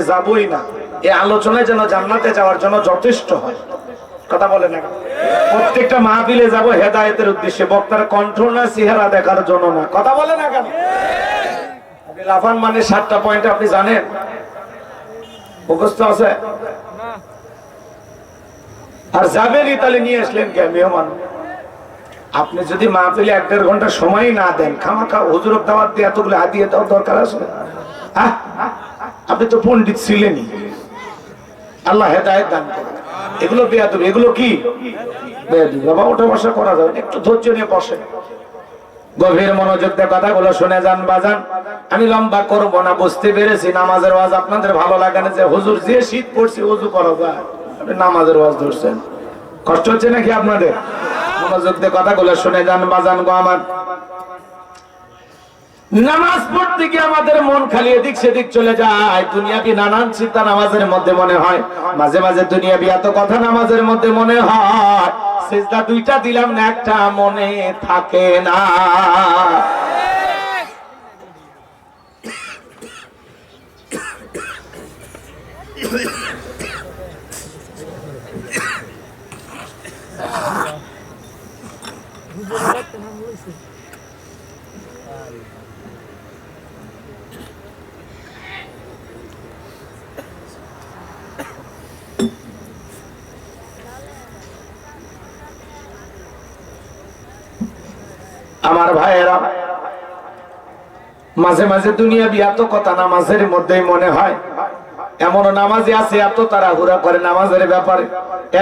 যাবই না। এই আলোচনায় যেন জান্নাতে যাওয়ার জন্য যথেষ্ট হয়। কথা বলে না প্রত্যেকটা মাহফিলে যাব হেদায়েতের উদ্দেশ্যে। বক্তার কণ্ঠ না, চেহারা দেখার জন্য না। কথা বলে না কেন লাফান মানে সাতটা পয়েন্ট আপনি জানেন? মুখস্থ আছে? আর যাবেনই তাহলে নিয়ে আসলেন কে? মেহমান। আপনি যদি মাহফিলে এক দেড় ঘণ্টা সময় না দেন, খামাখা হুজুর দাওয়াত দিয়ে এতগুলো হাতিয়ে দেওয়ার দরকার আছে? হ্যাঁ? আপনি তো পণ্ডিত ছিলেনই আল্লাহ হেদায়ত দান করেন। এগুলো বেয়াদবি। এগুলো কি? বাবা ওঠা বসা করা যাবে একটু ধৈর্য নিয়ে গভীর মনোযোগ দিয়ে কথাগুলো শুনে যান, বাজান। আমি লম্বা করব না, বুঝতে পেরেছি। নামাজের ওয়াজ আপনাদের ভালো লাগে না যে, হুজুর যে শীত পড়ছে, উজু করো বা আপনি নামাজের ওয়াজ ধরছেন। কষ্ট হচ্ছে নাকি আপনাদের? মনোযোগ দিয়ে কথাগুলো শুনে যান, বাজান গো আমার। নামাজ পড়তে গিয়ে আমাদের মন খালি এদিক সেদিক চলে যায়। দুনিয়াবি নানান চিন্তা নামাজের মধ্যে মনে হয়। মাঝে মাঝে দুনিয়াবি এত কথা নামাজের মধ্যে মনে হয়। সেজদা দুইটা দিলাম না একটা মনে থাকে না। আমার ভাইয়েরা, মাঝে মাঝে দুনিয়া এত কথা নামাজের মধ্যেই মনে হয়। এমন নামাজে আছে, এত তারা হুরা করে নামাজের ব্যাপারে।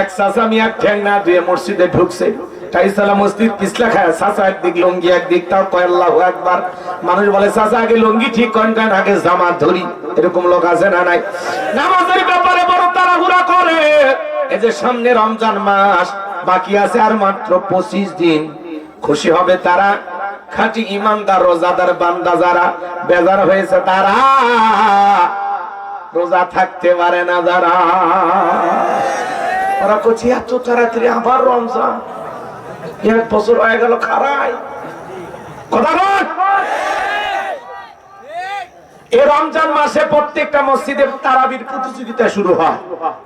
এক আমি এক ঠ্যাং না দিয়ে মসজিদে ঢুকছে। ঠিক আছে না নাই? নামাজের ব্যাপারে তারা হুরা করে। এই যে সামনে রমজান মাস, বাকি আছে আর মাত্র পঁচিশ দিন। খুশি হবে তারা। খাঁটি ইমানদার, রোজাদার বান্দা যারা, বেজার হয়েছে তারা। রোজা থাকতে পারে না যারা। ওরা করছে এত তাড়াতাড়ি আবার রমজান। এক বছর হয়ে গেল খারাই। কথা বল। এই রমজান মাসে প্রত্যেকটা মসজিদে তারাবির প্রতিযোগিতা শুরু হয়।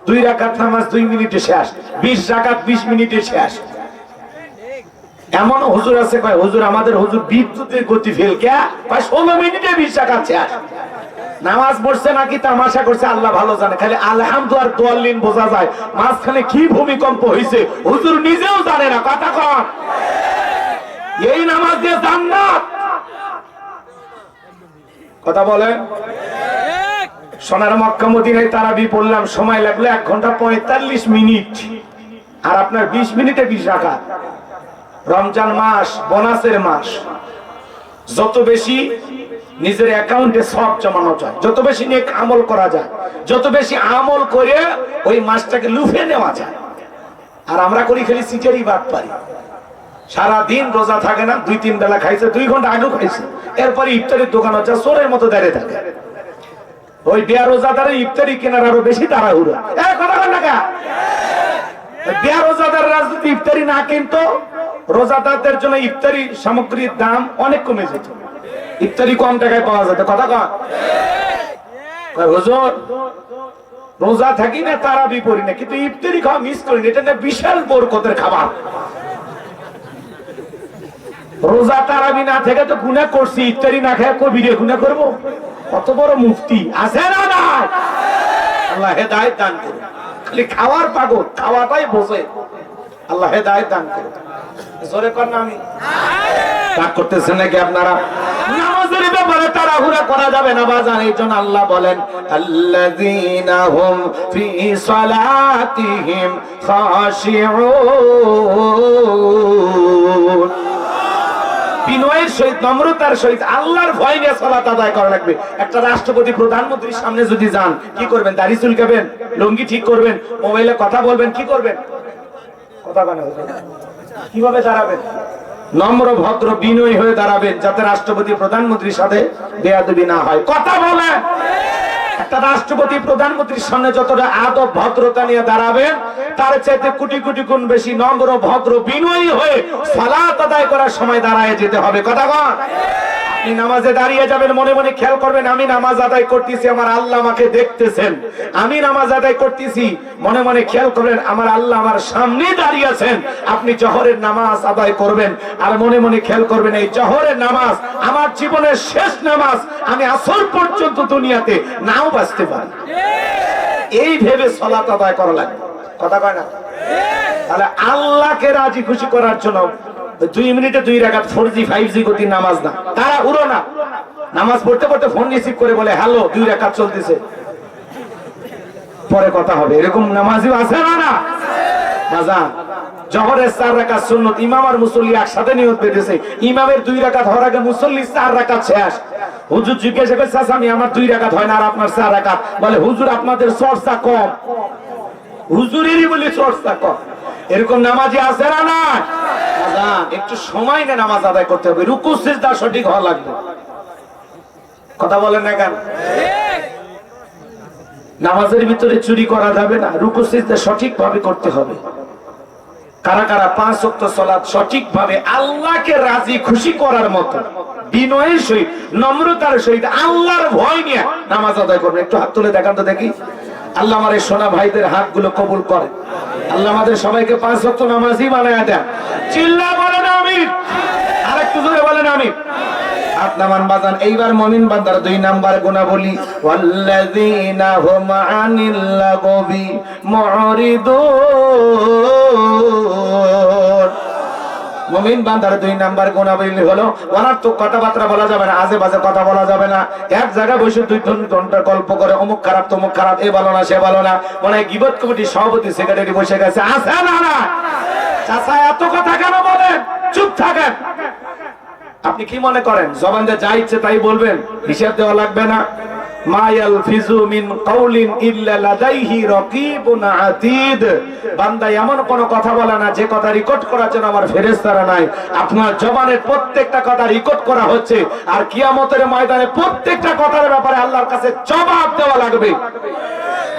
দুই রাকাত নামাজ দুই মিনিটে শেষ, বিশ রাকাত বিশ মিনিটে শেষ। এমন হুজুর আছে, কয়, হুজুর, আমাদের হুজুর বিদ্যুতের গতি ফেল কে? কয়, ষোলো মিনিটে বিশ টাকা শেষ নামাজ পড়ছে নাকি তামাশা করছে, আল্লাহ ভালো জানে। খালি আলহামদু আর দোয়াল্লিন বোঝা যায়, মাঝখানে কি ভূমিকম্প হয়েছে হুজুর নিজেও জানে না, কথা কন। এই নামাজ দিয়ে জান্নাত। কথা বলেন? সোনার মক্কা মদিনায় তারাবি পড়লাম, সময় লাগল এক ঘণ্টা পঁয়তাল্লিশ মিনিট। আর আপনার বিশ মিনিটে বিশ রাখা রমজান মাস, বোনাসের মাস। যত বেশি নিজের অ্যাকাউন্টে সব জমানো যায়, যত বেশি নেক আমল করা যায়, যত বেশি আমল করে ওই মাসটাকে লুফে নেওয়া যায়। আর আমরা করি খালি সিটারি বাদ পারি। সারা দিন রোজা থাকে না, দুই তিন বেলা খাইছে, দুই ঘণ্টা আগেও খাইছে। এরপরে ইফতারির দোকান হচ্ছে চোরের মতো দাঁড়িয়ে থাকে। ওই বেয়া রোজাদারে ইফতারি কেনার আরও বেশি এ, কথা বেয়া রোজাদার রাজনীতি ইফতারি না কিন্তু রোজাদারদের জন্য ইফতারি সামগ্রীর দাম অনেক কমে যেত। ইফতারি কম টাকায় পাওয়া যেত, কথা কন। হুজুর, রোজা থাকি না তারা বিপরি না, কিন্তু ইফতারি খাওয়া মিস করি না, এটা না বিশাল বরকতের খাবার। রোজা তারাবি না থেকে তো গুণা করছি, ইফতারি না খেয়ে কবিরে গুণা করব? কত বড় মুফতি, আছে না নাই? আল্লাহ হেদায়ত দান করুন। খালি খাওয়ার পাগল, খাওয়াটাই বসে আল্লাহ দান জোরে কর না আমি। করতেছেন নাকি আপনারা? নামাজের ব্যাপারে তাড়াহুড়া করা যাবে না আল্লাহ বলেন, আল্লাযীনা হুম ফি সালাতিহিম খাশিউন। বিনয়ের সহিত, নম্রতার সহিত আল্লাহর ভয় নিয়ে সালাত আদায় করা লাগবে। একটা রাষ্ট্রপতি, প্রধানমন্ত্রীর সামনে যদি যান, কি করবেন? দাড়ি চুলকাবেন? লুঙ্গি ঠিক করবেন? মোবাইলে কথা বলবেন? কি করবেন? কীভাবে দাঁড়াবেন? নম্র, ভদ্র হয়ে দাঁড়াবেন, যাতে রাষ্ট্রপতি, প্রধানমন্ত্রীর সাথে না হয়। কথা বলেন একটা রাষ্ট্রপতি, প্রধানমন্ত্রীর সামনে যতটা আদব, ভদ্রতা নিয়ে দাঁড়াবেন, তার চাইতে কোটি কোটি গুণ বেশি নম্র, ভদ্র, বিনয়ী হয়ে সালাত আদায় করার সময় দাঁড়ায় যেতে হবে। কথা কন! আপনি নামাজে দাঁড়িয়ে যাবেন মনে মনে খেয়াল করবেন আমি নামাজ আদায় করতেছি আমার আল্লাহ আমাকে দেখতেছেন। আমি নামাজ আদায় করতেছি মনে মনে খেয়াল করবেন আমার আল্লাহ আমার সামনে দাঁড়িয়ে আছেন। আপনি জহরের নামাজ আদায় করবেন আর মনে মনে খেয়াল করবেন এই জহরের নামাজ আমার জীবনের শেষ নামাজ আমি আসর পর্যন্ত দুনিয়াতে নাও বাঁচতে পারি। এই ভেবে সলাত আদায় করা লাগবে। কথা কয় না? তাহলে আল্লাহকে রাজি খুশি করার জন্য দুই মিনিটে দুই রাখাত ফোর জি ফাইভ জি গতির নামাজ না। তারা উড়ো না। নামাজ পড়তে পড়তে ফোন রিসিভ করে বলে হ্যালো দুই রাখাত চলতেছে। পরে কথা হবে। এরকম নামাজি আছে না না? বাজান জহরের চার রাকাত সুন্নত ইমাম আর মুসল্লি একসাথে নিয়ত বেঁধেছে। ইমামের দুই রাকাত হওয়ার আগে মুসল্লি চার রাকাত শেষ। হুজুর জিজ্ঞাসা করছে "চাচা, আমার দুই রাকাত হয় না আর আপনার চার রাকাত? বলে হুজুর আপনাদের চর্চা কম। হুজুরেরই বলি চর্চা কম। এরকম নামাজি আছে না না একটু সময় নিয়ে নামাজ আদায় করতে হবে। রুকু, সিজদা সঠিক হওয়া লাগবে। কথা বলেন না কেন? নামাজের ভিতরে চুরি করা যাবে না। রুকু, সিজদা সঠিক ভাবে করতে হবে। কারা কারা পাঁচ ওয়াক্ত সালাত সঠিক ভাবে আল্লাহকে রাজি, খুশি করার মতো, বিনয়ের সহিত, নম্রতার সহিত আল্লাহর ভয় নিয়ে নামাজ আদায় করবে। একটু হাত তুলে দেখান তো দেখি। আল্লাহ আমার সোনা ভাইদের হাতগুলো কবুল করে। আল্লাহ আমাদের সবাইকে পাঁচ সত্য নামাজই বানায় দেন। চিল্লা বলেন আমি আর একটু জোরে বলেন আমি হাত নামান বাজান, এইবার মমিন বান্দার দুই নাম্বার গুণা বলি ওয়াল্লাযীনা হুম আনিল লাগবি মুরিদুন। মমিন বান্দার দুই নাম্বার গুণাবলী হলো অনার্থক কথাবার্তা বলা যাবে না আজে বাজে কথা বলা যাবে না। এক জায়গায় বসে দুই তিন ঘণ্টা গল্প করে, অমুক খারাপ, তমুক খারাপ, এ ভালো না, সে ভালো না। মনে গিবত কমিটির সভাপতি, সেক্রেটারি বসে গেছে। আছে না না? চাচা, এত কথা কেন বলেন? চুপ থাকেন। আপনি কি মনে করেন? জবান যা ইচ্ছে তাই বলবেন, হিসাব দেওয়া লাগবে না। মিন এমন কোন কথা বলে না, যে কথা রেকর্ড নাই। আপনার জবানের প্রত্যেকটা কথা রেকর্ড করা হচ্ছে। আর কিয়ামতের ময়দানে প্রত্যেকটা কথার ব্যাপারে আল্লাহর কাছে জবাব দেওয়া লাগবে।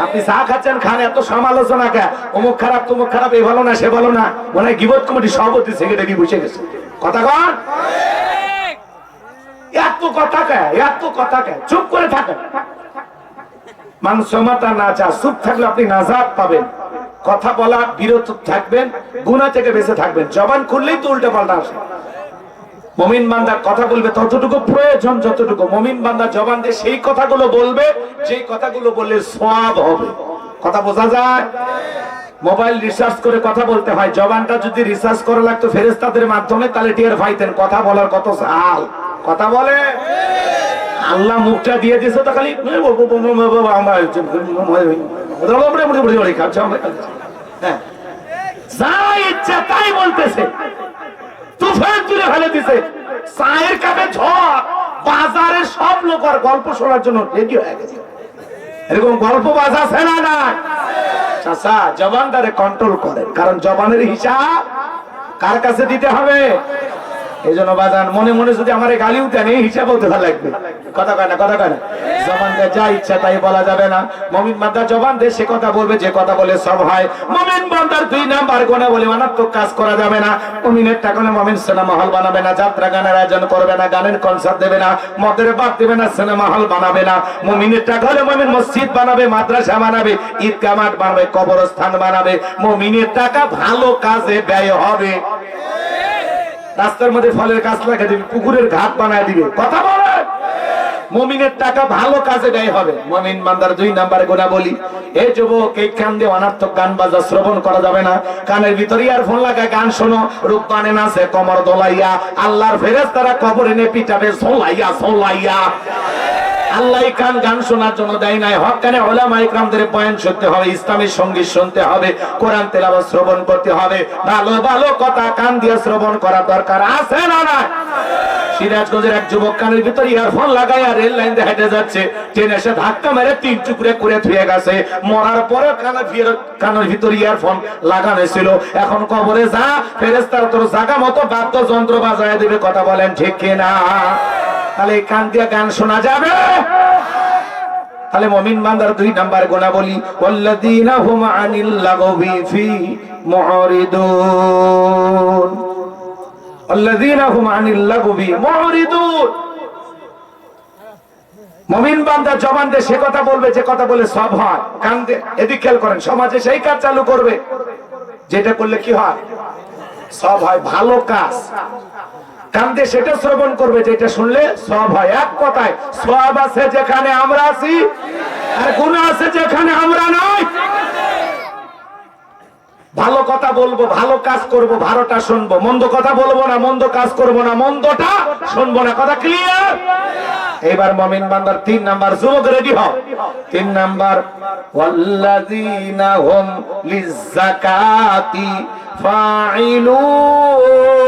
আপনি খাচ্ছেন, খান, এত সমালোচনা কে? অমুক খারাপ খারাপ ভালো না, সে ভালো না। মনে হয় গিবত কমিটি সভাপতি সেক্রেটারি বসে গেছে। কথা কন? জবান খুললেই তো উল্টে পাল্টা আসে। মমিন বান্দা কথা বলবে ততটুকু প্রয়োজন, যতটুকু। মমিন বান্দা জবান দিয়ে সেই কথাগুলো বলবে, যেই কথাগুলো বললে সব হবে। কথা বোঝা যায়? মোবাইল রিসার্চ করে কথা বলতে হয়। জবানটা যদি রিসার্চ করা লাগতো ফেরেস্তাদের মাধ্যমে, তাহলে টিয়ার পাইতেন কথা বলার কত জাল কথা বলে। আল্লাহ মুখটা দিয়ে দিয়েছে তো খালি। যা ইচ্ছা তাই বলতেছে। তুফান তুলে ফেলে দিছে। চায়ের কাপে ঝড়। বাজারে সব লোক আর গল্প শোনার জন্য রেডি হয়ে গেছে। এরকম গল্প বাজা না না। চাষা জবানদারে কন্ট্রোল করেন। কারণ জবানের হিসাব কার কাছে দিতে হবে? এই জন্য বাজান, মনে মনে যদি আমার গালি উঠেন, এই হিসাবেও দেখা লাগবে। কথা কয় না, কথা কয় না। জবান দিয়ে যা ইচ্ছা তাই বলা যাবে না। মমিন বান্দা জবান দিয়ে সে কথা বলবে, যে কথা বলে সব হয়। মমিন বান্দার দুই নাম্বার গোনা বলে মারাত্মক কাজ করা যাবে না। মমিনের টাকা মমিন সিনেমা হল বানাবে না, যাত্রা গানের আয়োজন করবে না, গানের কনসার্ট দেবে না, মদের বাদ দেবে না, সিনেমা হল বানাবে না। মমিনের টাকা হলে মমিন মসজিদ বানাবে, মাদ্রাসা বানাবে, ঈদগাহ মাঠ বানাবে, কবরস্থান বানাবে। মমিনের টাকা ভালো কাজে ব্যয় হবে। রাস্তার মধ্যে ফলের গাছ লাগিয়ে দিবে, পুকুরের ঘাট বানায় দিবে। কথা বলে? মমিনের টাকা ভালো কাজে ব্যয় হবে। মমিন বান্দার দুই নাম্বার গোনা বলি এই যুবক, এই কান দিয়ে অনার্থক গান বাজা শ্রবণ করা যাবে না। কানের ভিতরে আর ফোন লাগায় গান শোনো। রূপবানে নাচে কমর দোলাইয়া, আল্লাহর ফেরেস তারা কবর এনে পিটাবে, সোলাইয়া সোলাইয়া। আল্লাহ কান গান শোনার জন্য দেয় নাই। হক কানে ওলামা ইকরামদের শুনতে হবে ইসলামের সংগীত শুনতে হবে, কোরআন তেলাওয়াত শ্রবণ করতে হবে। ভালো ভালো কথা কান দিয়ে শ্রবণ করার দরকার আছে না না সিরাজগঞ্জের এক যুবক কানের ভিতরে ইয়ারফোন আর রেল লাইন দিয়ে হেঁটে যাচ্ছে। ট্রেন এসে ধাক্কা মেরে তিন টুকরে করে থুয়ে গেছে। মরার পরে কানের কানের ভিতরে ইয়ারফোন লাগানো ছিল। এখন কবরে যা ফেরেস্তার তোর জাগা মতো বাদ্যযন্ত্র বাজায় দেবে, কথা বলেন ঠিক কিনা? তাহলে কান দিয়ে গান শোনা যাবে। তাহলে মমিন বান্দার দুই নাম্বার গোনা বলি ওয়াল্লাযীনা হুম আনিল লাগবি ফি মুরিদুন আল্লাযীনা হুম আনিল লাগবি মুরিদুন মমিন বান্দা জবান দিয়ে সে কথা বলবে, যে কথা বলে সব হয়। কান এদিক খেয়াল করেন, সমাজে সেই কাজ চালু করবে, যেটা করলে কি হয়? সব হয় ভালো কাজ। কান দিয়ে সেটা শ্রবণ করবে যেটা শুনলে সব হয়। এক কথায়, সব আছে যেখানে আমরা আছি, আর গুণ আছে যেখানে আমরা নাই। ভালো কথা বলব, ভালো কাজ করব, ভালোটা শুনব। মন্দ কথা বলব না, মন্দ কাজ করব না, মন্দটা শুনব না। কথা ক্লিয়ার এবার মমিন বান্দার তিন নাম্বার, যুবক রেডি হও। তিন নাম্বার, ওয়াল্লাযীনা হুম লিযাকাতি ফাইলুন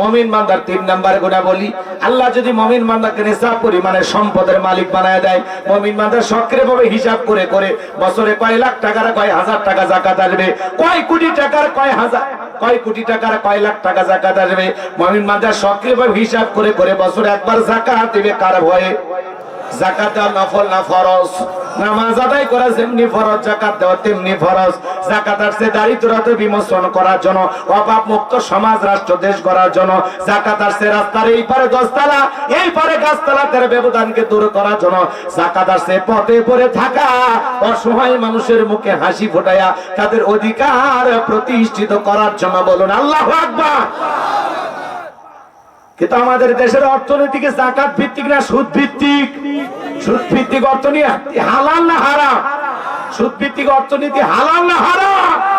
মমিন মান্দার তিন নাম্বার গুণা বলি, আল্লাহ যদি মমিন মান্দাকে নিসাব পরিমাণে সম্পদের মালিক বানায় দেয়, মমিন মান্দার সক্রিয় ভাবে হিসাব করে করে বছরে কয় লাখ টাকার কয় হাজার টাকা জাকাত আসবে, কয় কোটি টাকার কয় হাজার, কয় কোটি টাকার কয় লাখ টাকা জাকাত আসবে, মমিন মান্দার সক্রিয় ভাবে হিসাব করে করে বছরে একবার জাকাত দেবে কার ভয়ে? এই ব্যবধানকে দূর করার জন্য। জাকাত পথে থাকা, অসহায় মানুষের মুখে হাসি ফোটায়া তাদের অধিকার প্রতিষ্ঠিত করার জন্য। বলুন, আল্লাহ কিন্তু আমাদের দেশের অর্থনীতিকে জাকাত ভিত্তিক না সুদ ভিত্তিক? সুদ ভিত্তিক অর্থনীতি হালাল না হারাম? সুদ ভিত্তিক অর্থনীতি হালাল না হারাম?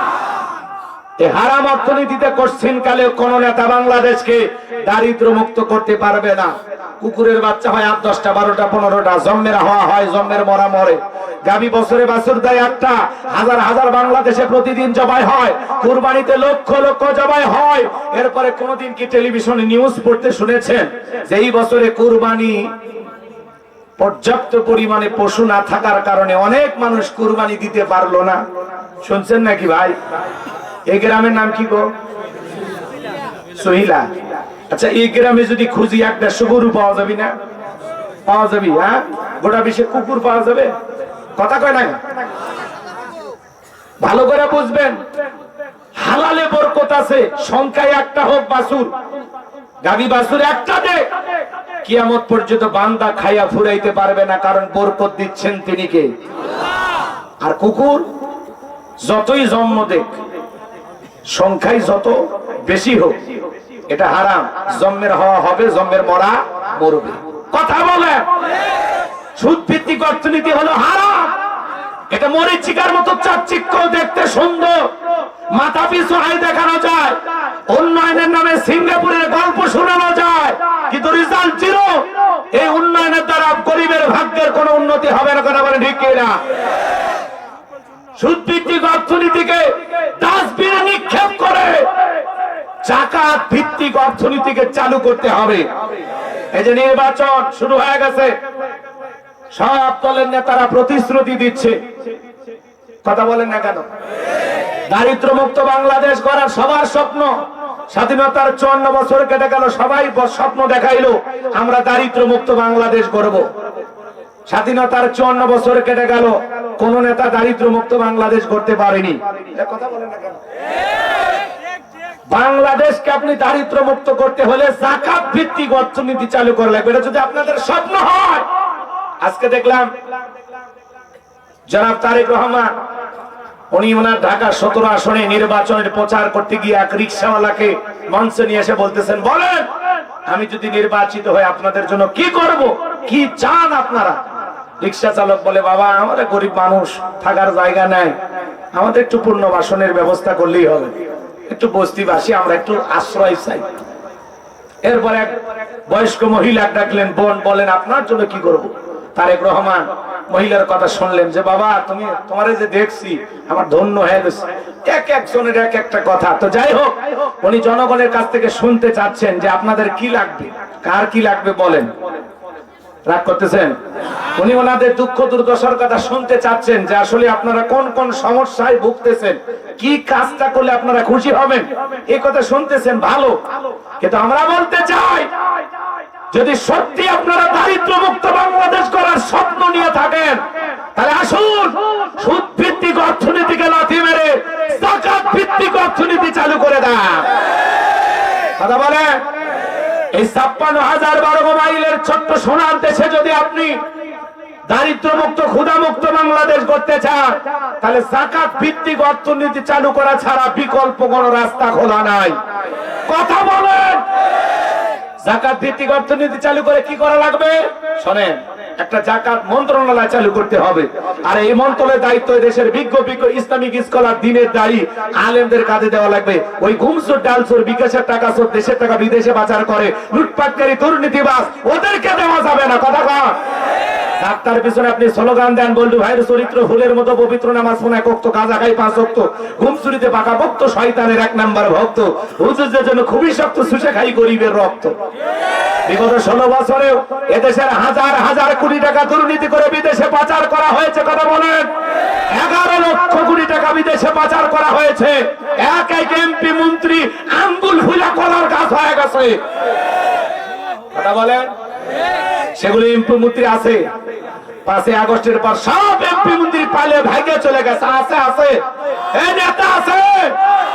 হারাম অর্থনীতিতে কোশ্চিন কালে কোন নেতা বাংলাদেশকে দারিদ্র মুক্ত করতে পারবে না। কুকুরের বাচ্চা হয় আট, দশটা, বারোটা, পনেরোটা, জন্মের হওয়া হয়, জন্মের মরা মরে। গাবি বছরে বাছুর দেয় একটা হাজার হাজার বাংলাদেশে প্রতিদিন জবাই হয়, কুরবানিতে লক্ষ লক্ষ জবাই হয়। এরপরে কোনদিন কি টেলিভিশনে নিউজ পড়তে শুনেছেন যে এই বছরে কুরবানি পর্যাপ্ত পরিমাণে পশু না থাকার কারণে অনেক মানুষ কুরবানি দিতে পারল না? শুনছেন নাকি ভাই? এই গ্রামের নাম কি গো? সহিলা। আচ্ছা এই গ্রামে যদি খুঁজি একটা দেড়শো পাওয়া যাবে না? পাওয়া যাবে হ্যাঁ? গোটা বিশ্বে কুকুর পাওয়া যাবে? কথা কয় না ভালো করে বুঝবেন, হালালে বরকত আছে, সংখ্যায় একটা হোক বাসুর গাবি বাসুর একটা দে। কিয়ামত পর্যন্ত বান্দা খাইয়া ফুরাইতে পারবে না, কারণ বরকত দিচ্ছেন তিনি কে? আর কুকুর যতই জন্ম দেখ সংখ্যাই যত বেশি হোক, এটা হারাম। জন্মের হওয়া হবে, জন্মের মরা মরবে। কথা বলে সুদ ভিত্তিক অর্থনীতি হলো হারাম। এটা মরিচিকার মতো চাকচিক্য, দেখতে সুন্দর। মাথা পিছু আয় দেখানো যায়। উন্নয়নের নামে সিঙ্গাপুরের গল্প শোনানো যায়। কিন্তু রেজাল্ট জিরো এই উন্নয়নের দ্বারা গরিবের ভাগ্যের কোনো উন্নতি হবে না, কথা বলে ঠিক না সুদভিত্তিক অর্থনীতিকে ডাস্টবিনে নিক্ষেপ করে জাকাত ভিত্তিক অর্থনীতিকে চালু করতে হবে। এই যে নির্বাচন শুরু হয়ে গেছে। সব দলের নেতারা প্রতিশ্রুতি দিচ্ছে। কথা বলেন না কেন? দারিদ্র মুক্ত বাংলাদেশ করার সবার স্বপ্ন। স্বাধীনতার চুয়ান্ন বছর কেটে গেল, সবাই স্বপ্ন দেখাইলো, আমরা দারিদ্র মুক্ত বাংলাদেশ করব স্বাধীনতার চুয়ান্ন বছর কেটে গেল, কোন নেতা দারিদ্র মুক্ত বাংলাদেশ করতে পারেনি। কথা বলেন না কেন? বাংলাদেশকে আপনি দারিদ্র মুক্ত করতে হলে জাকাত ভিত্তিক অর্থনীতি চালু করা লাগবে। এটা যদি আপনাদের স্বপ্ন হয়, আজকে দেখলাম জনাব তারেক রহমান, উনি ওনার ঢাকা সতেরো আসনে নির্বাচনের প্রচার করতে গিয়ে এক রিক্সাওয়ালাকে মঞ্চে নিয়ে এসে বলতেছেন, বলেন, আমি যদি নির্বাচিত হই আপনাদের জন্য কি করব? কি চান আপনারা? রিক্সা চালক বলে, বাবা, আমাদের গরিব মানুষ থাকার জায়গা নাই। আমাদের একটু পুনর্বাসনের ব্যবস্থা করলেই হবে। একটু বস্তিবাসী, আমরা একটু আশ্রয় চাই। এরপর এক বয়স্ক মহিলা ডাকলেন, বোন বলেন, আপনার জন্য কি করব? তারেক রহমান মহিলার কথা শুনলেন যে, বাবা, তুমি তোমার যে দেখছি, আমার ধন্য হয়ে গেছে। এক একজনের এক একটা কথা। তো যাই হোক, উনি জনগণের কাছ থেকে শুনতে চাচ্ছেন যে, আপনাদের কি লাগবে? কার কি লাগবে বলেন? রাগ করতেছেন? উনি ওনাদের দুঃখ দুর্দশার কথা শুনতে চাচ্ছেন যে আসলে আপনারা কোন কোন সমস্যায় ভুগতেছেন? কি কাজটা করলে আপনারা খুশি হবেন? এই কথা শুনতেছেন, ভালো। কিন্তু আমরা বলতে চাই, যদি সত্যি আপনারা দারিদ্র মুক্ত বাংলাদেশ করার স্বপ্ন নিয়ে থাকেন, তাহলে আসুন সুদ ভিত্তিক অর্থনীতিকে লাথি মেরে ভিত্তিক অর্থনীতি চালু করে দেন। কথা বলে এই ছাপ্পান্ন হাজার বারো মাইলের ছোট্ট সোনার দেশে যদি আপনি দারিদ্র মুক্ত ক্ষুদা মুক্ত বাংলাদেশ করতে চান, তাহলে জাকাত ভিত্তিক অর্থনীতি চালু করা ছাড়া বিকল্প কোন রাস্তা খোলা নাই। কথা বলেন। জাকাত ভিত্তিক অর্থনীতি চালু করে কি করা লাগবে? শোনেন একটা জাকাত মন্ত্রণালয় চালু করতে হবে। আর এই মন্ত্রণালয়ের দায়িত্ব দেশের বিজ্ঞ বিজ্ঞ, ইসলামিক স্কলার, দিনের দায়ী, আলেমদের কাজে দেওয়া লাগবে। ওই ঘুমসুর, ডালসুর, বিকাশের টাকা সুর দেশের টাকা বিদেশে পাচার করে। লুটপাটকারী দুর্নীতিবাস ওদেরকে দেওয়া যাবে না, কথা কন। ডাক্তার পিছনে আপনি স্লোগান দেন বলটু ভাইয়ের চরিত্র ফুলের মতো পবিত্র নামাজ শোনা এক কক্ত কাজা খাই পাঁচ অক্ত ঘুমসুরিতে পাকা ভক্ত, শয়তানের এক নাম্বার ভক্ত। হুজুরদের জন্য খুবই শক্ত সুসে খাই গরিবের রক্ত। বিগত ষোলো বছরে এদেশের হাজার হাজার কোটি টাকা দুর্নীতি করে বিদেশে পাচার করা হয়েছে, কথা বলেন। এগারো লক্ষ কোটি টাকা বিদেশে পাচার করা হয়েছে। এক এক এমপি, মন্ত্রী, আঙ্গুল ফুলা কলার কাজ হয়ে গেছে। কথা বলেন? সেগুলো এমপি, মন্ত্রী আছে। পাঁচই আগস্টের পর সব এমপি মন্ত্রী পালে ভাইগে চলে গেছে। আছে আছে। এই নেতা আছে।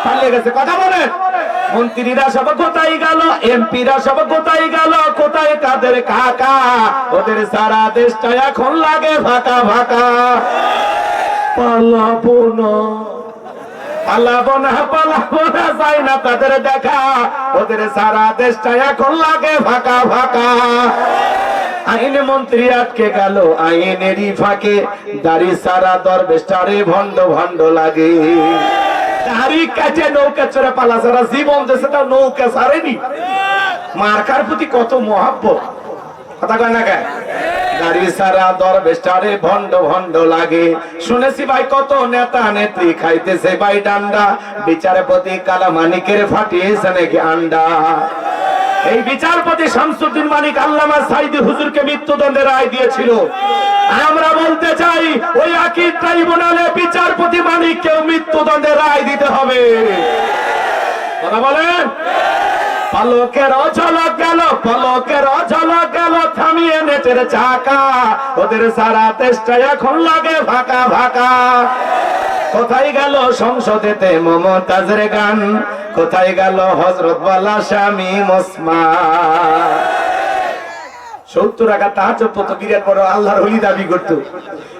পালিয়ে গেছে। কথা বলে মন্ত্রীরা সব কোথায় গেল? এমপিরা সব কোথায় গেল? কোথায় কাদের কাকা? ওদের সারা দেশটা এখন লাগে ফাঁকা ফাঁকা। পালাবো না। পালাবো না পালাবো না চাই না তাদের দেখা। ওদের সারা দেশটা এখন লাগে ফাঁকা ফাঁকা। আইন মন্ত্রী আটকে গেল, আইনেরই ফাঁকে। দাড়ি সারা দরবেশটারে ভণ্ড ভণ্ড লাগে। দাড়ি কাটে, নৌকা চড়ে পালা সারা জীবন যে সেটা নৌকা সারেনি মার্কার প্রতি কত মহাব্বত। কথা কয় না কেন? লাগে। শুনেছি ভাই, কত নেতা নেত্রী ভাই বিচারপতি কালা মানিকের ফাটিয়েছে নাকি আন্ডা। এই বিচারপতি শামসুদ্দিন মানিক আল্লামা সাইদি হুজুরকে মৃত্যুদণ্ডের রায় দিয়েছিল। আমরা বলতে চাই, ওই একই ট্রাইব্যুনালে বিচারপতি মানিককেও মৃত্যুদণ্ডের রায় দিতে হবে। কথা বলেন? পলকের অঝলক গেল, পলকের অঝলক গেল, থামিয়ে নেচের চাকা। ওদের সারা দেশটা এখন লাগে ফাঁকা ফাঁকা। কোথায় গেল সংসদেতে মমতাজের গান? কোথায় গেল হজরত বালা স্বামী মসমা সত্তর টাকা তাহাজ পত বিরাট বড় আল্লাহর হলি দাবি করতো।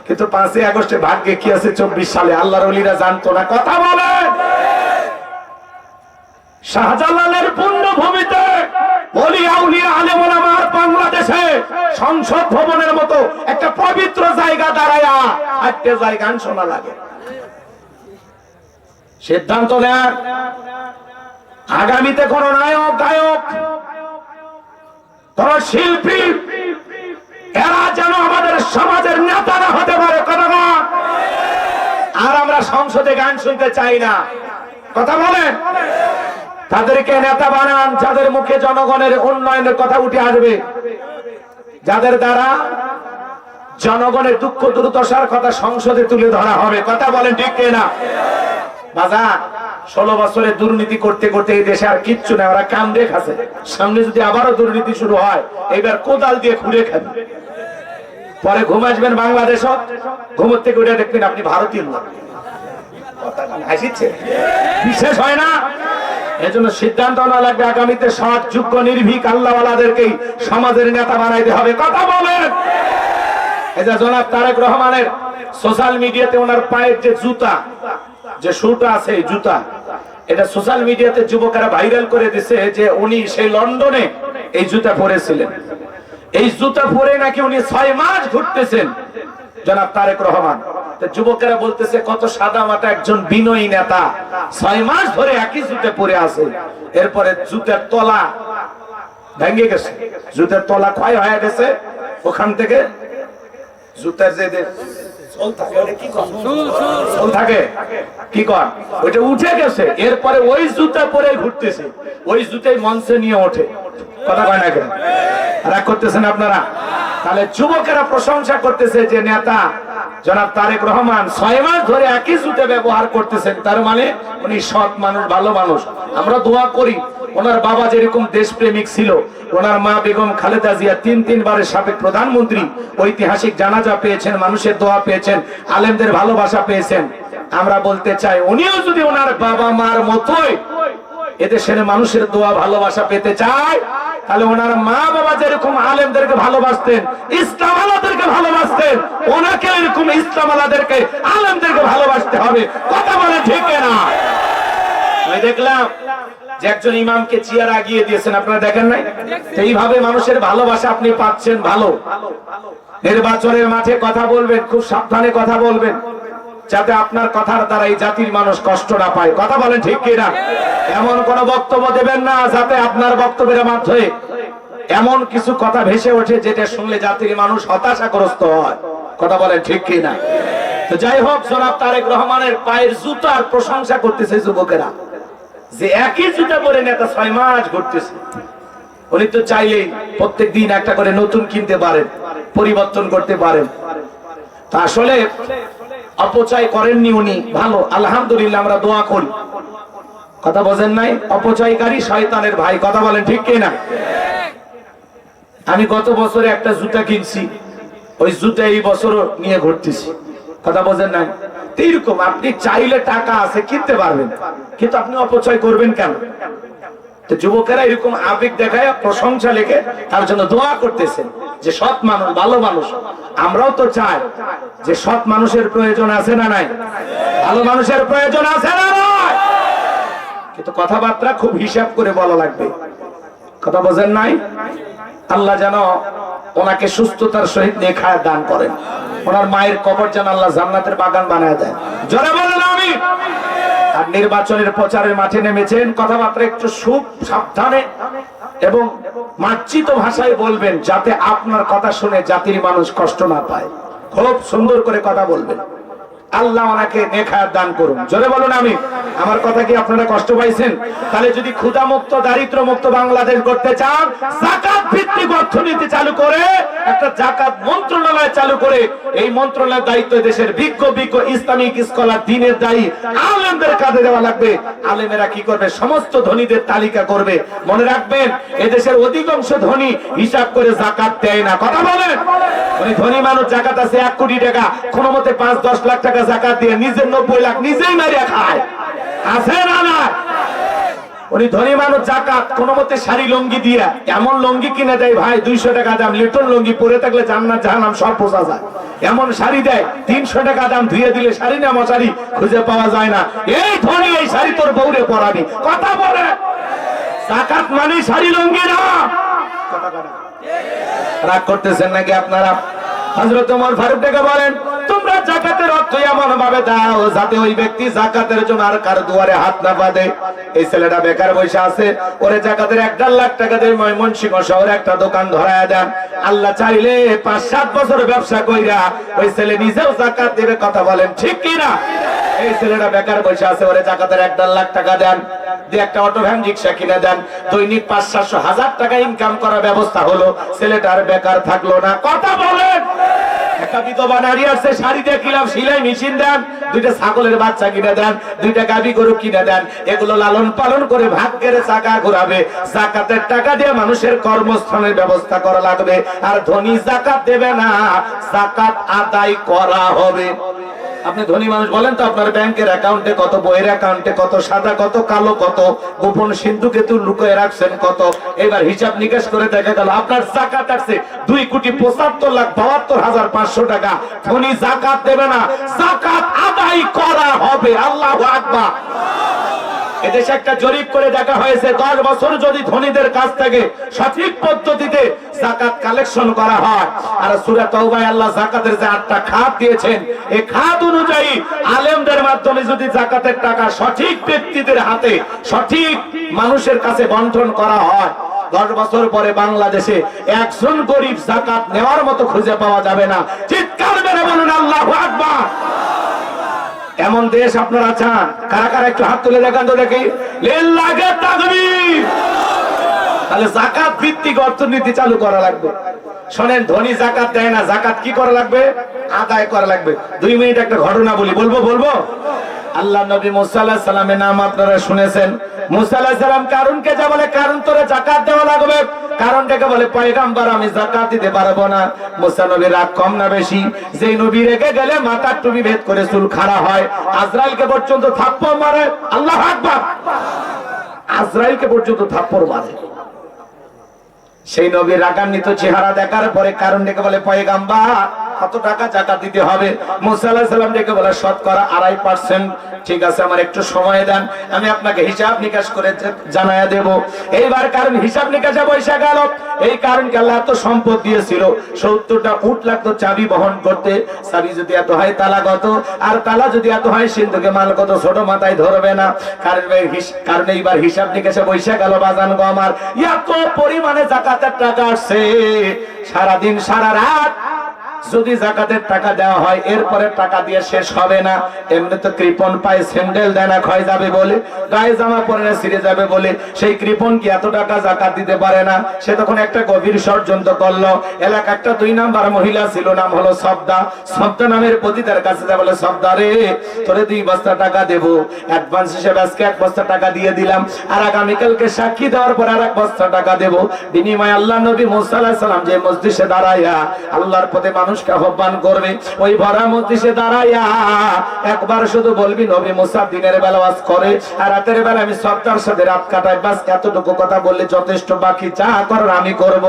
কিন্তু পাঁচই আগস্টে ভাগ্যে কি আছে চব্বিশ সালে? আল্লাহর হলিরা জানতো না। কথা বলে শাহজালালের পুণ্যভূমিতে বলি আউলিয়া আলেমার বাংলাদেশে সংসদ ভবনের মতো একটা পবিত্র জায়গা দাঁড়ায়া একটা জায়গা শোনা লাগে। সিদ্ধান্ত নেন। আগামীতে কোন নায়ক, গায়ক, কোন শিল্পী, এরা যেন আমাদের সমাজের নেতা না হতে পারে, কথা বল। আর আমরা সংসদে গান শুনতে চাই না। কথা বলেন। তাদেরকে নেতা বানান, যাদের মুখে জনগণের উন্নয়নের কথা উঠে আসবে। যাদের দ্বারা জনগণের দুঃখ, দুর্দশার কথা সংসদে তুলে ধরা হবে। কথা বলেন ঠিক না বাজার, ষোলো বছরে দুর্নীতি করতে করতে এই দেশে আর কিচ্ছু নেই, ওরা কামড়ে খাচ্ছে। সামনে যদি আবারও দুর্নীতি শুরু হয় এবার কোদাল দিয়ে খুঁড়ে খাবে। পরে ঘুম আসবেন বাংলাদেশ ঘুমোর থেকে উঠে দেখবেন আপনি ভারতীয় হাসিচ্ছে? বিশেষ হয় না? সিদ্ধান্ত না লাগবে, আগামীতে সৎ, যোগ্য, নির্ভীক আল্লাহওয়ালাদেরকেই সমাজের নেতা বানাইতে হবে। কথা বলেন! এই যে জনাব তারেক রহমানের সোশ্যাল মিডিয়াতে ওনার পায়ের যে জুতা যে শুটা আছে জুতা, এটা সোশ্যাল মিডিয়াতে যুবকেরা ভাইরাল করে দিছে যে উনি সেই লন্ডনে এই জুতা পরেছিলেন। এই জুতা পরে নাকি উনি ছয় মাস ঘুরতেছেন, জনাব তারেক রহমান। যুবকেরা বলতেছে, কত সাদা মাটা একজন বিনয়ী নেতা, ছয় মাস ধরে একই জুতে পরে আছে। এরপরে জুতের তলা ভেঙে গেছে। জুতের তলা ক্ষয় হয়ে গেছে, ওখান থেকে জুতার যে কি কর? ওইটা উঠে গেছে, এরপরে ওই জুতা পরে ঘুরতেছে। ওই জুতাই মঞ্চে নিয়ে ওঠে। কথা কয় না কেন? রাগ করতেছেন আপনারা? তাহলে যুবকেরা প্রশংসা করতেছে যে নেতা জনাব তারেক রহমান ছয় মাস ধরে একই জুতে ব্যবহার করতেছেন। তার মানে উনি সৎ মানুষ, ভালো মানুষ। আমরা দোয়া করি। ওনার বাবা যেরকম দেশপ্রেমিক ছিল, ওনার মা বেগম খালেদা জিয়া তিন তিনবারের সাবেক প্রধানমন্ত্রী, ঐতিহাসিক জানাজা পেয়েছেন, মানুষের দোয়া পেয়েছেন, আলেমদের ভালোবাসা পেয়েছেন। আমরা বলতে চাই, উনিও যদি ওনার বাবা মার মতোই এদেশের মানুষের দোয়া, ভালোবাসা পেতে চায়, তাহলে ওনার মা বাবা যেরকম আলেমদেরকে ভালোবাসতেন ইসলাম আলাদেরকে ভালোবাসতেন, ওনাকে এরকম ইসলাম আলাদেরকে আলেমদেরকে ভালোবাসতে হবে। কথা বলে ঠিক না। দেখলাম যে একজন ইমামকে চেয়ার আগিয়ে দিয়েছেন, আপনারা দেখেন নাই? এইভাবে মানুষের ভালোবাসা আপনি পাচ্ছেন ভালো। নির্বাচনের মাঠে কথা বলবেন, খুব সাবধানে কথা বলবেন, যাতে আপনার কথার দ্বারা এই জাতির মানুষ কষ্ট না পায়। কথা বলেন ঠিক কিনা? এমন কোন বক্তব্য দেবেন না, যাতে আপনার বক্তব্যের মাধ্যমে এমন কিছু কথা ভেসে ওঠে যেটা শুনলে জাতির মানুষ হতাশাগ্রস্ত হয়। কথা বলেন ঠিক কিনা? তো যাই হোক, জনাব তারেক রহমানের পায়ের জুতার প্রশংসা করতেছে যুবকেরা। যে একই জুতা পরে নেতা ছয় মাস ঘুরতেছে। উনি তো চাইলেই প্রত্যেক দিন একটা করে নতুন কিনতে পারেন, পরিবর্তন করতে পারেন। তা আসলে অপচয় করেননি উনি, ভালো, আলহামদুলিল্লাহ আমরা দোয়া করি। কথা বোঝেন নাই? অপচয়কারী শয়তানের ভাই, কথা বলেন ঠিক কিনা? আমি গত বছরে একটা জুতা কিনছি, ওই জুতা এই বছরও নিয়ে ঘুরতেছি। কথা বোঝেন নাই? এইরকম আপনি চাইলে টাকা আছে, কিনতে পারবেন। কিন্তু আপনি অপচয় করবেন কেন? যুবকেরা এরকম আবেগ দেখায়, প্রশংসা লেখে, তার জন্য দোয়া করতেছেন যে সৎ মানুষ, ভালো মানুষ। আমরাও তো চাই যে সৎ মানুষের প্রয়োজন আছে না নাই? ভালো মানুষের প্রয়োজন আছে না নাই? কিন্তু কথাবার্তা খুব হিসাব করে বলা লাগবে। কথা বোঝেন নাই? আল্লাহ যেন ওনাকে সুস্থতার সহিত নেখা দান করেন। ওনার মায়ের কবর যেন আল্লাহ জান্নাতের বাগান বানায় দেয়। জোরে বলেন আমি আর নির্বাচনের প্রচারের মাঠে নেমেছেন, কথাবার্তা একটু সুখ সাবধানে এবং মার্জিত ভাষায় বলবেন, যাতে আপনার কথা শুনে জাতির মানুষ কষ্ট না পায়। খুব সুন্দর করে কথা বলবেন। আল্লাহ ওনাকে নেখায়াত দান করুন। জোরে বলুন আমি। আমার কথা কি আপনারা কষ্ট পাইছেন? তাহলে যদি ক্ষুধা মুক্ত দারিদ্র মুক্ত বাংলাদেশ করতে চান, জাকাত ভিত্তিক অর্থনীতি চালু করে, একটা জাকাত মন্ত্রণালয় চালু করে, এই মন্ত্রণালয়ের দায়িত্ব দেশের বিজ্ঞ বিজ্ঞ ইসলামিক স্কলার দিনের দায়ী আলেমদের কাঁধে দেওয়া লাগবে। আলেমেরা কি করবে? সমস্ত ধনীদের তালিকা করবে। মনে রাখবেন, এদেশের অধিকাংশ ধনী হিসাব করে জাকাত দেয় না। কথা বলেন। ধনী মানুষ জাকাত আছে এক কোটি টাকা, কোনো মতে পাঁচ, দশ লাখ টাকা জাকাত দিয়ে নিজের নব্বই লাখ নিজেই মারিয়া খায়। আছে না না উনি ধনী মানুষ, জাকাত, কোনো মতে শাড়ি, লঙ্গি দিয়া এমন লঙ্গি কিনে দেয়, ভাই, দুইশো টাকা দাম লিটন লঙ্গি পরে থাকলে জান্নাত, জাহান্নাম সব বোঝা যায়। এমন শাড়ি দেয়, তিনশো টাকা দাম, ধুয়ে দিলে শাড়ি না, মশারি খুঁজে পাওয়া যায় না। এই ধনী, এই শাড়ি তোর বউরে পরাবি। কথা বলে। জাকাত মানে শাড়ি, লঙ্গি না। রাগ করতেছেন নাকি আপনারা? হযরত ওমর ফারুক ডেকে বলেন জাকাতের অর্থ এমন ভাবে দাও যাতে ওই ব্যক্তি জাকাতের জন্য আর কার দুয়ারে হাত না বাঁধে। এই ছেলেটা বেকার বসে আছে, ওরে জাকাতের এক দেড় লাখ টাকা দিয়ে ময়মনসিংহ শহরে একটা দোকান ধরায় দেন। আল্লাহ চাইলে পাঁচ, সাত বছর ব্যবসা কইরা ওই ছেলে নিজেও জাকাত দেবে, কথা বলেন ঠিক কিনা? এই ছেলেটা বেকার বসে আছে, ওরে জাকাতের এক দেড় লাখ টাকা দেন। দিয়ে একটা অটো ভ্যান রিক্সা কিনে দেন। দৈনিক পাঁচ, সাতশো হাজার টাকা ইনকাম করার ব্যবস্থা হলো। ছেলেটা আর বেকার থাকল না। কথা বলেন। একটা গরু কিনে দেন, এগুলো লালন পালন করে ভাগ্যের চাকা ঘোরাবে। জাকাতের টাকা দিয়ে মানুষের কর্মস্থানের ব্যবস্থা করা লাগবে, আর ধনী জাকাত দেবে না, জাকাত আদায় করা হবে। আপনি ধনী মানুষ বলেন তো, আপনার ব্যাংকের অ্যাকাউন্টে কত, বইয়ের অ্যাকাউন্টে কত, সাদা কত, কালো কত, গোপন সিন্ধু কেতু লুকিয়ে রাখছেন কত? এবার হিসাব নিকাশ করে দেখা গেল, আপনার জাকাত আছে দুই কোটি পঁচাত্তর লাখ বাহাত্তর হাজার পাঁচশো টাকা। ধনী জাকাত দেবে না, জাকাত আদায় করা হবে, আল্লাহ আকবার। এদেশে একটা জরিপ করে দেখা হয়েছে, দশ বছর যদি ধনীদের কাছ থেকে সঠিক পদ্ধতিতে জাকাত কালেকশন করা হয়। আর সুরা তওবায় আল্লাহ জাকাতের যে আটটা খাত দিয়েছেন, এই খাত অনুযায়ী আলেমদের মাধ্যমে যদি জাকাতের টাকা সঠিক ব্যক্তিদের হাতে, সঠিক মানুষের কাছে বন্টন করা হয়, দশ বছর পরে বাংলাদেশে একজন গরিব জাকাত নেওয়ার মতো খুঁজে পাওয়া যাবে না। চিৎকার মেরে বলুন, আল্লাহ আকবার। এমন দেশ আপনারা চান? কারা কারা একটু হাত তুলে দেখান তো দেখি। তাকবীর তাহলে জাকাত ভিত্তিক অর্থনীতি চালু করা লাগবে। শোনেন, ধনী জাকাত দেয় না, জাকাত কি করা লাগবে? আদায় করা লাগবে। দুই মিনিট একটা ঘটনা বলি। বলব বলব? আল্লাহ নবী মুসা আলাহিস সালামের নাম আপনারা শুনেছেন। মুসা আলাহিস সালাম কারণকে যা বলে, কারণ তোরে জাকাত দেওয়া লাগবে। কারণটাকে বলে, পয়গাম্বার, আমি জাকাত দিতে পারব না। মুসা নবীর রাগ কম না বেশি। যেই নবী রেখে গেলে মাথার টুপি ভেদ করে চুল খাড়া হয়। আজরাইলকে পর্যন্ত থাপ্পড় মারে। আল্লাহ আকবার! আজরাইলকে পর্যন্ত থাপ্পড় মারে। সেই নবীর রাগান্বিত চেহারা দেখার পরে কারণ ডেকে বলে পয়গাম্বা কত টাকা জাকাত দিতে হবে। মুসা আলাহিসাল্লাম সাল্লাম ডেকে বলে, শতকরা আড়াই পার্সেন্ট ঠিক আছে, আমার একটু সময় দেন, আমি আপনাকে হিসাব নিকাশ করে জানায়া দেব। এইবার কারণ হিসাব নিকাশে পয়সা গেল। এই কারণকে আল্লাহ এত সম্পদ দিয়েছিল। সত্তরটা উট লাগতো চাবি বহন করতে। চাবি যদি এত হয় তালা কত আর তালা যদি এত হয়, সিন্ধুকে মাল কত ছোট মাথায় ধরবে না। কারণ কারণ এইবার হিসাব নিকাশে পয়সা গেল বাজান গো আমার। এত পরিমাণে জাকাতের টাকা আসছে। সারাদিন, সারা রাত যদি জাকাতের টাকা দেওয়া হয়, এরপরে টাকা দিয়ে শেষ হবে না। এমনি তো কৃপন পায় স্যান্ডেল দেয় না, ক্ষয় যাবে বলে। গায়ে জামা পরে না, ছিঁড়ে যাবে বলে। সেই কৃপন কি এত টাকা জাকাত দিতে পারে না? সে তখন একটা গভীর ষড়যন্ত্র করল। এলাকা একটা দুই নাম্বার মহিলা ছিল, নাম হলো সবদা। সবদা নামের প্রতি তার কাছে যা বলে, সবদা রে, তোরে দুই বস্তা টাকা দেব। অ্যাডভান্স হিসেবে আজকে এক বস্তা টাকা দিয়ে দিলাম। আর আগামীকালকে সাক্ষী দেওয়ার পর আর এক বস্তা টাকা দেব। বিনিময়ে আল্লাহ নবী মুসা আলাহিস সালাম যে মসজিদে দাঁড়াইয়া আল্লাহর পথে মানুষকে আহ্বান করবে, ওই ভরা মসজিদে দাঁড়াইয়া একবার শুধু বলবি, নবী মুসা, দিনের বেলা ওয়াজ করে, আর রাতের বেলা আমি সপ্তাহের সাথে রাত কাটাই। বাস এতটুকু কথা বললে যথেষ্ট বাকি, যা করার আমি করব।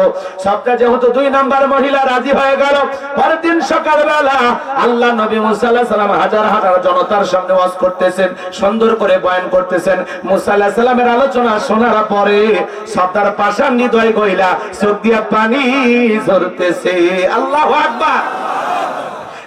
সপ্তাহ যেহেতু দুই নাম্বার মহিলা রাজি হয়ে গেল, পরের দিন সকালবেলা আল্লাহ নবী মুসা সালাম হাজার হাজার জনতার সামনে ওয়াজ করতেছেন, সুন্দর করে বয়ান করতেছেন। মুসা সালামের আলোচনা শোনার পরে সর্দার পাশান হৃদয় গইলা চোখ দিয়া পানি ঝরতেছে। আল্লাহ আকবার। না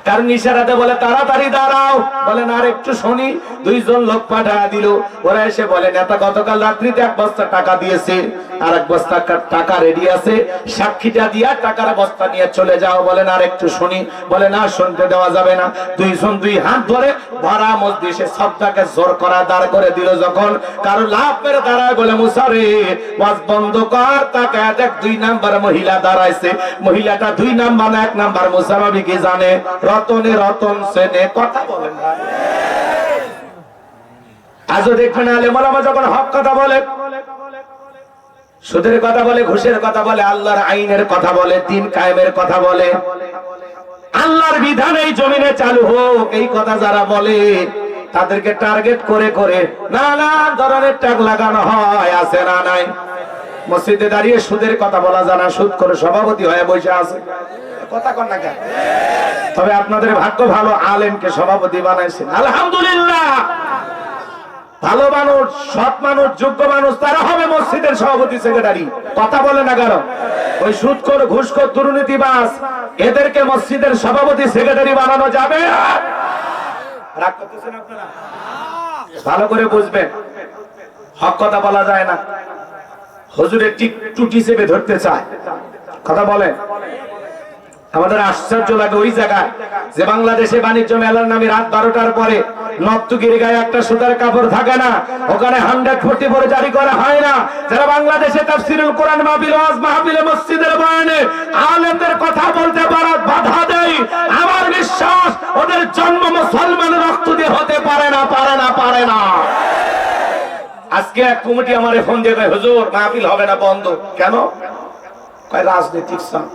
কারণ ইশারাতে বলে, তাড়াতাড়ি দাঁড়াও। বলেন আর একটু শুনি। দুইজন লোক পাঠা দিল। ওরা এসে বলে, নেতা গতকাল রাত্রিতে এক বস্তা টাকা দিয়েছে আর এক বস্তা টাকা রেডি আছে। সাক্ষীটা দিয়া টাকার বস্তা নিয়ে চলে যাও। বলেন আর একটু শুনি। বলে, না, শুনতে দেওয়া যাবে না। দুইজন দুই হাত ধরে ভরা মসজিদে সবটাকে জোর করা দাঁড় করে দিল। যখন কারও লাভ মেরে দাঁড়ায় বলে মুসারে ওয়াজ বন্ধ কর। তাকে দেখ দুই নাম্বার মহিলা দাঁড়াইছে। মহিলাটা দুই নাম্বার না, এক নাম্বার মুসানবী কি জানে? রতনে রতন সেনে কথা বলেন না। আজও দেখবেন আলেমা যখন হক কথা বলে, সুদের কথা বলে, ঘুষের কথা বলে, আল্লাহর আইনের কথা বলে, দিন কায়েমের কথা বলে, আল্লাহর বিধান এই জমিনে চালু হোক, এই কথা যারা বলে, তাদেরকে টার্গেট করে করে নানা ধরনের ট্যাগ লাগানো হয়, আছে না নাই? মসজিদে দাঁড়িয়ে সুদের কথা বলা জানা সুদ করে সভাপতি হয়ে বসে আছে। কথা কন না কেন? তবে আপনাদের ভাগ্য ভালো আলেমকে সভাপতি বানাইছেন। আলহামদুলিল্লাহ। ভালো মানুষ সৎ মানুষ যোগ্য মানুষ তারা হবে মসজিদের সভাপতি সেক্রেটারি। কথা বলে না কেন? ওই সুদখোর ঘুষখোর দুর্নীতিবাস এদেরকে মসজিদের সভাপতি সেক্রেটারি বানানো যাবে? ভালো করে বুঝবেন। হক কথা বলা যায় না। হুজুরের টিক টুটি চেপে ধরতে চায়। কথা বলেন। আমাদের আশ্চর্য লাগে ওই জায়গায় যে বাংলাদেশে বাণিজ্য মেলার নামে রাত বারোটার পরে নর্তগিরি গায়ে একটা সুতার কাপড় থাকে না, ওখানে হান্ড্রেড ফোর্টি ফোর জারি করা হয় না। যারা বাংলাদেশে তাফসিরুল কোরআন মাহফিল, ওয়াজ মসজিদের বয়ানে আলেমদের কথা বলতে পারা বাধা দেয়, আমার বিশ্বাস ওদের জন্ম মুসলমানের রক্ত দিয়ে হতে পারে না পারে না পারে না। আজকে এক কমিটি আমার ফোন কয়, হুজুর মাহফিল হবে না বন্ধ। কেন? কয় রাজনৈতিক চাপ।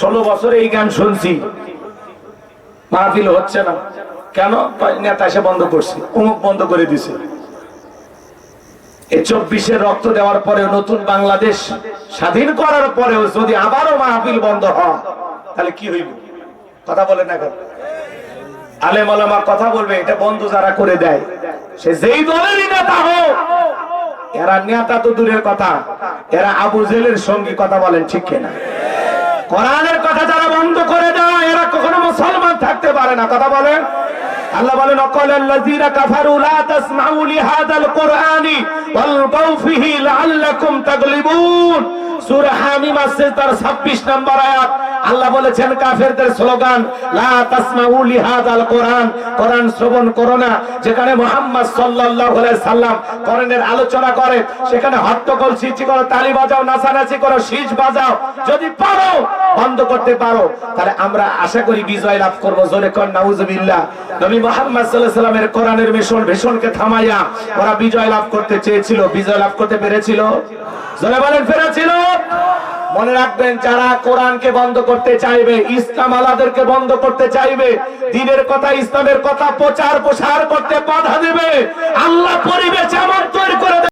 ষোলো বছরে এই গান শুনছি মাহফিল হচ্ছে না। কেন? নেতা এসে বন্ধ করছে অমুক বন্ধ করে দিছে। এই চব্বিশের রক্ত দেওয়ার পরে নতুন বাংলাদেশ স্বাধীন করার পরেও যদি আবারও মাহফিল বন্ধ হয় তাহলে কি হইব? কথা বলে না আলেম আলামা কথা বলবে এটা বন্ধ যারা করে দেয়। সে যেই দলেরই নেতা হোক, এরা নেতা তো দূরের কথা, এরা আবু জেলের সঙ্গে কথা বলেন ঠিক কিনা? কোরআনের কথা যারা বন্ধ করে দেয়, এরা কখনো মুসলমান থাকতে পারে না, কথা বলেন। আল্লাহ বলেন, অকল আল্লাযীনা কাফারু লা তাসমাউ লিহাযাল কুরআনি ওয়ালগাউ ফিহি লাআল্লাকুম তাগলিবুন। সূরা হামিম আছে তার 26 নম্বর আয়াত। আল্লাহ বলেছেন কাফেরদের স্লোগান, লা তাসমাউ লিহাযাল কোরআন। কোরআন শ্রবণ করো না। যেখানে মুহাম্মদ সাল্লাল্লাহু আলাইহি সাল্লাম কোরআনের আলোচনা করে, সেখানে হট্টগোল সৃষ্টি করো, তালি বাজাও, নাচানাচি করো শীষ বাজাও। যদি পারো, বন্ধ করতে পারো। তাহলে আমরা আশা করি বিজয় লাভ করব। জোরে কর, নাউজুবিল্লাহ। নবী মুহাম্মদ সাল্লাল্লাহু আলাইহি সাল্লামের কোরআনের মিশন, ভীষণকে থামাইয়া ওরা বিজয় লাভ করতে চেয়েছিল। বিজয় লাভ করতে পেরেছিল? জোরে বলেন, পেরেছিল? মনে রাখবেন, যারা কোরআনকে বন্ধ করতে চাইবে, ইসলাম আলাদেরকে বন্ধ করতে চাইবে, দিনের কথা, ইসলামের কথা প্রচার প্রসার করতে বাধা দেবে। আল্লাহ পরিবেশ এমন তৈরি করে